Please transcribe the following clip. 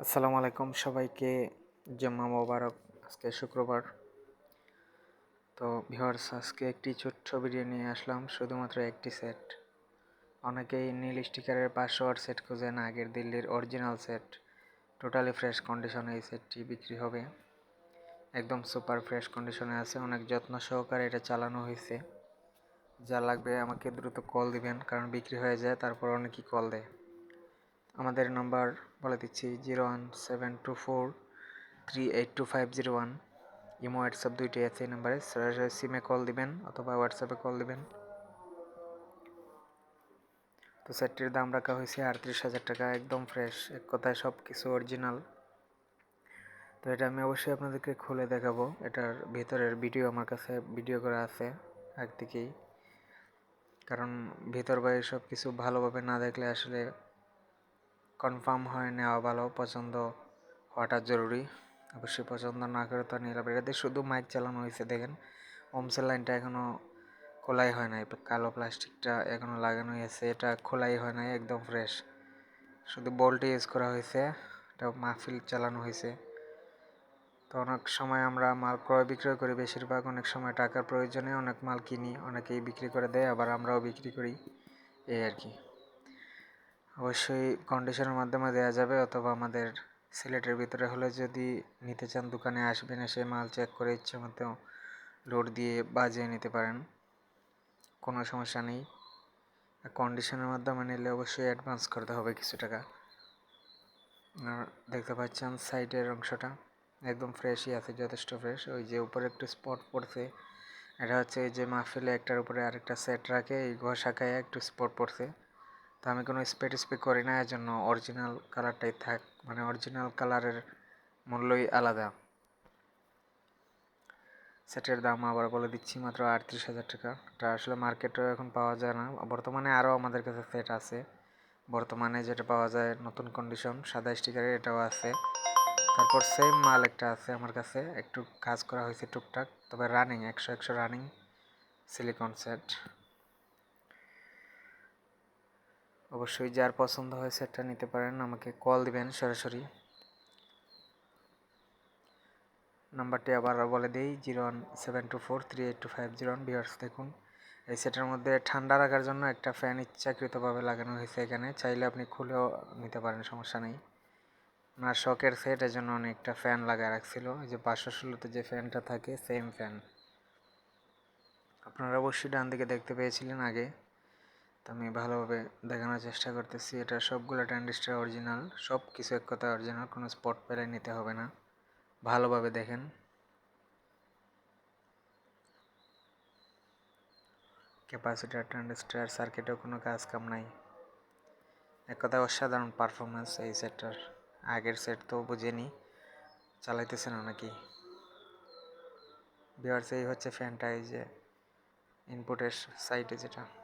আসসালামু আলাইকুম সবাইকে। জম্মা মোবারক, আজকে শুক্রবার। তো ভিওয়ার্স আজকে একটি ছোট্ট ভিডিও নিয়ে আসলাম, শুধুমাত্র একটি সেট। অনেকেই নীল স্টিকারের পাসওয়ার্ড সেট খুঁজেন, আগের দিল্লির অরিজিনাল সেট। টোটালি ফ্রেশ কন্ডিশনে এই সেটটি বিক্রি হবে। একদম সুপার ফ্রেশ কন্ডিশনে আছে, অনেক যত্ন সহকারে এটা চালানো হয়েছে। যা লাগবে আমাকে দ্রুত কল দিবেন, কারণ বিক্রি হয়ে যায়, তারপর অনেকেই কল দেয়। আমাদের নাম্বার বলে দিচ্ছি zero one seven two four three eight two five zero one. Imo, WhatsApp দুইটি আছে এই নাম্বারে। সরাসরি সিমে কল দিবেন অথবা হোয়াটসঅ্যাপে কল দিবেন। তো সেটটির দাম রাখা হয়েছে আটত্রিশ হাজার টাকা, একদম ফ্রেশ, এক কথায় সব কিছু অরিজিনাল। তো এটা আমি অবশ্যই আপনাদেরকে খুলে দেখাবো। এটার ভিতরের ভিডিও আমার কাছে ভিডিও করা আছে এক দিকেই কারণ ভিতর বাইরে সব কিছু ভালোভাবে না দেখলে আসলে কনফার্ম হয় নেওয়া ভালো পছন্দ হওয়াটা জরুরি। অবশ্যই পছন্দ না করে তো নিয়ে এটাতে শুধু মাইক চালানো হয়েছে, দেখেন। ওমসেল লাইনটা এখনও খোলাই হয় নাই। কালো প্লাস্টিকটা এখনও লাগানো হয়েছে এটা খোলাই হয় নাই, একদম ফ্রেশ শুধু বলটি ইউজ করা হয়েছে। এটা মাহফিল চালানো হয়েছে। তো অনেক সময় আমরা মাল ক্রয় বিক্রয় করি, বেশিরভাগ অনেক সময় টাকার প্রয়োজনে অনেক মাল কিনি, অনেকেই বিক্রি করে দেয়, আবার আমরাও বিক্রি করি। এই আর কি। অবশ্যই কন্ডিশনের মাধ্যমে দেওয়া যাবে অথবা আমাদের সিলেটের ভিতরে হলে যদি নিতে চান দোকানে আসবেন, এসে মাল চেক করে ইচ্ছে মতো লোড দিয়ে বাজিয়ে নিতে পারেন। কোনো সমস্যা নেই। কন্ডিশনের মাধ্যমে নিলে অবশ্যই অ্যাডভান্স করতে হবে কিছু টাকা। আর দেখতে পাচ্ছেন সাইডের অংশটা একদম ফ্রেশই আছে, যথেষ্ট ফ্রেশ ওই যে উপরে একটু স্পট পড়ছে। এটা হচ্ছে এই যে মাহফিলে একটার উপরে আরেকটা সেট রাখে, এই ঘষাকায় একটু স্পট পড়ছে। তো আমি কোনো স্পেড স্পে করি না এর জন্য অরিজিনাল কালারটাই থাক মানে অরিজিনাল কালারের মূল্যই আলাদা। সেটের দাম আবার বলে দিচ্ছি মাত্র আটত্রিশ হাজার টাকা। এটা আসলে মার্কেটেও এখন পাওয়া যায় না। বর্তমানে আরও আমাদের কাছে সেট আছে। বর্তমানে যেটা পাওয়া যায় নতুন কন্ডিশন সাদা স্টিকারের এটাও আছে। তারপর সেম মাল একটা আছে আমার কাছে, একটু কাজ করা হয়েছে টুকটাক, তবে রানিং একশো একশো রানিং সিলিকন সেট অবশ্যই যার পছন্দ হয় সেটটা নিতে পারেন। আমাকে কল দিবেন সরাসরি। নাম্বারটি আবার বলে দিই zero one seven two four three eight two five zero one viewers দেখুন, এই সেটের মধ্যে ঠান্ডা রাখার জন্য একটা ফ্যান ইচ্ছাকৃতভাবে লাগানো হয়েছে এখানে। চাইলে আপনি খুলেও নিতে পারেন, সমস্যা নেই। ওনার শখের সেট এর জন্য অনেকটা ফ্যান লাগা রাখছিল। যে পাঁচশো ষোলোতে যে ফ্যানটা থাকে সেম ফ্যান আপনারা অবশ্যই ডান দিকে দেখতে পেয়েছিলেন আগে। তো আমি ভালোভাবে দেখানোর চেষ্টা করতেছি। এটা সবগুলো ট্যান্ডিস্টার অরিজিনাল সব কিছু এক কথা অরিজিনাল, কোনো স্পট পেলে নিতে হবে না। ভালোভাবে দেখেন। ক্যাপাসিটার ট্যান্ডিস্টার সার্কিটেও কোনো কাজ কাম নাই। এক কথা অসাধারণ পারফরমেন্স এই সেটটার। আগের সেট তো বুঝেনি, চালাইতেছে না নাকি? বিহার এই হচ্ছে ফ্যানটা এই যে ইনপুটের সাইডে যেটা।